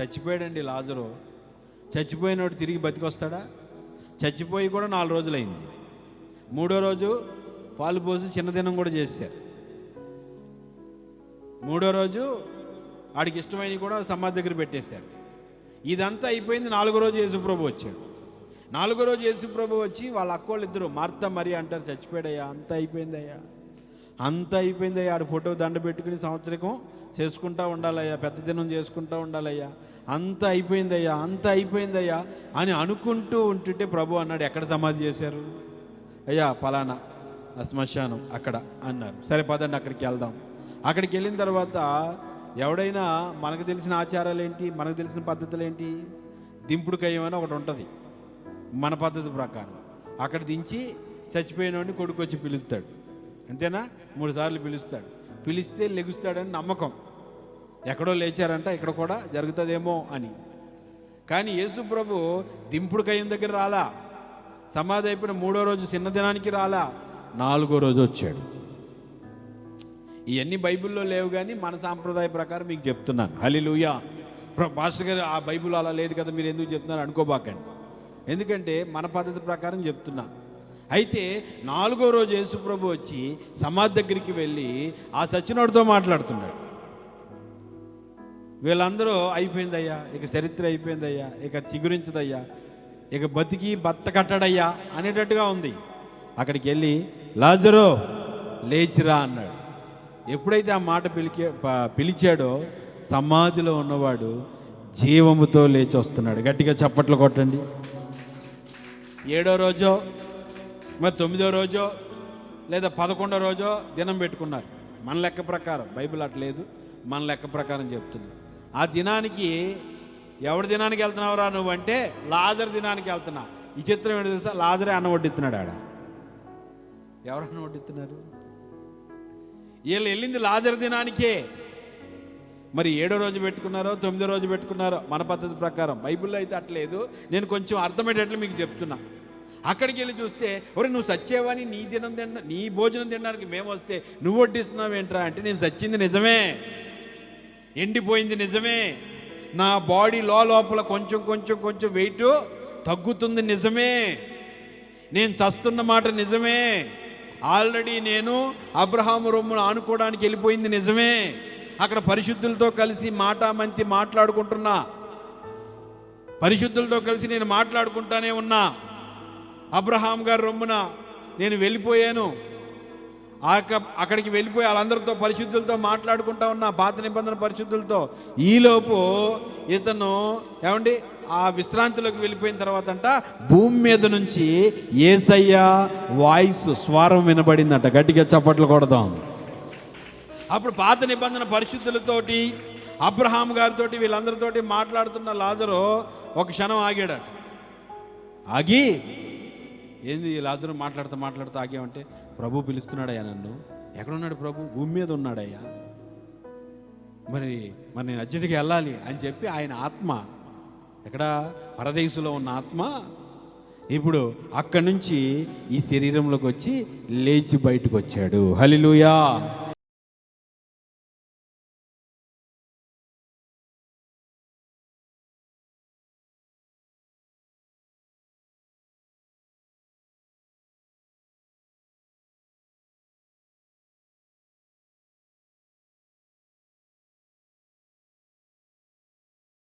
చచ్చిపోయాడండి లాజరు. చచ్చిపోయినోడు తిరిగి బతికొస్తాడా? చచ్చిపోయి కూడా నాలుగు రోజులైంది. మూడో రోజు పాలు పోసి చిన్నదినం కూడా చేశారు. మూడో రోజు ఆడికి ఇష్టమైనవి కూడా సమాధి దగ్గర పెట్టేశారు. ఇదంతా అయిపోయింది నాలుగో రోజు యేసుప్రభు వచ్చాడు. నాలుగో రోజు యేసుప్రభు వచ్చి వాళ్ళ అక్కోళ్ళు ఇద్దరు మార్త మరి అంటారు చచ్చిపోయాడయ్యా అంతా అయిపోయిందయ్యా. అంత అయిపోయిందయ్యా ఆడ ఫోటో దండ పెట్టుకుని సంవత్సరకం చేసుకుంటా ఉండాలయ్యా. పెద్ద దినం చేసుకుంటా ఉండాలయ్యా. అంత అయిపోయిందయ్యా అంత అయిపోయిందయ్యా అని అనుకుంటూ ఉంటుంటే ప్రభు అన్నాడు ఎక్కడ సమాధి చేశారు? అయ్యా పలానా ఆ శ్మశానం అక్కడ అన్నారు. సరే పదండి అక్కడికి వెళ్దాం. అక్కడికి వెళ్ళిన తర్వాత ఎవడైనా మనకు తెలిసిన ఆచారాలు ఏంటి మనకు తెలిసిన పద్ధతులు ఏంటి? దింపుడు కయ్యమని ఒకటి ఉంటుంది మన పద్ధతి ప్రకారం. అక్కడ దించి చచ్చిపోయినోడిని కొడుకు వచ్చి పిలుస్తాడు. అంతేనా? మూడు సార్లు పిలుస్తాడు. పిలిస్తే లెగుస్తాడని నమ్మకం. ఎక్కడో లేచారంట ఇక్కడ కూడా జరుగుతుందేమో అని. కానీ యేసు ప్రభు దింపుడు కయ్యం దగ్గర రాలా. సమాధి అయిపోయిన మూడో రోజు చిన్న దినానికి రాలా. నాలుగో రోజు వచ్చాడు. ఇవన్నీ బైబిల్లో లేవు కానీ మన సాంప్రదాయ ప్రకారం మీకు చెప్తున్నాను. హలిలుయా పాస్టర్ గారు ఆ బైబిల్ అలా లేదు కదా మీరు ఎందుకు చెప్తున్నారు? అనుకోబాకండి. ఎందుకంటే మన పద్ధతి ప్రకారం చెప్తున్నాను అయితే నాలుగో రోజు యేసుప్రభు వచ్చి సమాధి దగ్గరికి వెళ్ళి ఆ సచ్చినోడితో మాట్లాడుతున్నాడు. వీళ్ళందరూ అయిపోయిందయ్యా ఇక చరిత్ర అయిపోయిందయ్యా ఇక చిగురించదయ్యా ఇక బతికి బత్త కట్టడయ్యా అనేటట్టుగా ఉంది. అక్కడికి వెళ్ళి లాజరో లేచిరా అన్నాడు. ఎప్పుడైతే ఆ మాట పిలికే పిలిచాడో సమాధిలో ఉన్నవాడు జీవముతో లేచి వస్తున్నాడు గట్టిగా చప్పట్లు కొట్టండి. ఏడో రోజో మరి తొమ్మిదో రోజో లేదా పదకొండో రోజో దినం పెట్టుకున్నారు. మన లెక్క ప్రకారం. బైబిల్ అట్లేదు మన లెక్క ప్రకారం చెప్తున్నారు. ఆ దినానికి ఎవరి దినానికి వెళ్తున్నావురా నువ్వు అంటే లాజర్ దినానికి వెళ్తున్నా. ఈ చిత్రం ఏంటి తెలుసా? లాజరే అన్న వడ్డిస్తున్నాడు ఆడ. ఎవరు అన్న వడ్డిస్తున్నారు? వీళ్ళు వెళ్ళింది లాజర్ దినానికే. మరి ఏడో రోజు పెట్టుకున్నారో తొమ్మిదో రోజు పెట్టుకున్నారో మన పద్ధతి ప్రకారం. బైబిల్లో అయితే అట్లేదు నేను కొంచెం అర్థమయ్యేటట్లు మీకు చెప్తున్నా. అక్కడికి వెళ్ళి చూస్తే ఒరే నువ్వు సచ్చేవాని నీ దినం తిన్న నీ భోజనం తినడానికి మేము వస్తే నువ్వు వడ్డిస్తున్నావు ఏంట్రా? అంటే నేను సచ్చింది నిజమే. ఎండిపోయింది నిజమే. నా బాడీ లో లోపల కొంచెం కొంచెం కొంచెం వెయిట్ తగ్గుతుంది నిజమే. నేను చస్తున్న మాట నిజమే. ఆల్రెడీ నేను అబ్రహాము రొమ్మును ఆనుకోవడానికి వెళ్ళిపోయింది నిజమే. అక్కడ పరిశుద్ధులతో కలిసి మాట మంతి మాట్లాడుకుంటున్నా. పరిశుద్ధులతో కలిసి నేను మాట్లాడుకుంటానే ఉన్నా. అబ్రహాం గారు రొమ్మున నేను వెళ్ళిపోయాను. ఆక అక్కడికి వెళ్ళిపోయి వాళ్ళందరితో పరిశుద్ధులతో మాట్లాడుకుంటా ఉన్న పాత నిబంధన పరిశుద్ధులతో ఈలోపు ఇతను ఏమండి? ఆ విశ్రాంతిలోకి వెళ్ళిపోయిన తర్వాత అంట భూమి మీద నుంచి ఏసయ్య వాయిస్ స్వరం వినబడిందంట. గట్టిగా చప్పట్లు కొడదాం. అప్పుడు పాత నిబంధన పరిశుద్ధులతోటి అబ్రహాం గారితోటి వీళ్ళందరితోటి మాట్లాడుతున్న లాజరు ఒక క్షణం ఆగాడట. ఆగి ఏంది లాజరు మాట్లాడుతూ మాట్లాడుతూ ఆగామంటే ప్రభు పిలుస్తున్నాడయ్యా నన్ను. ఎక్కడున్నాడు ప్రభు? భూమి మీద ఉన్నాడయ్యా. మరి మరి నేను అర్జెంటుగా వెళ్ళాలి అని చెప్పి ఆయన ఆత్మ ఎక్కడ? పరదేశంలో ఉన్న ఆత్మ ఇప్పుడు అక్కడి నుంచి ఈ శరీరంలోకి వచ్చి లేచి బయటకు వచ్చాడు. హలిలుయా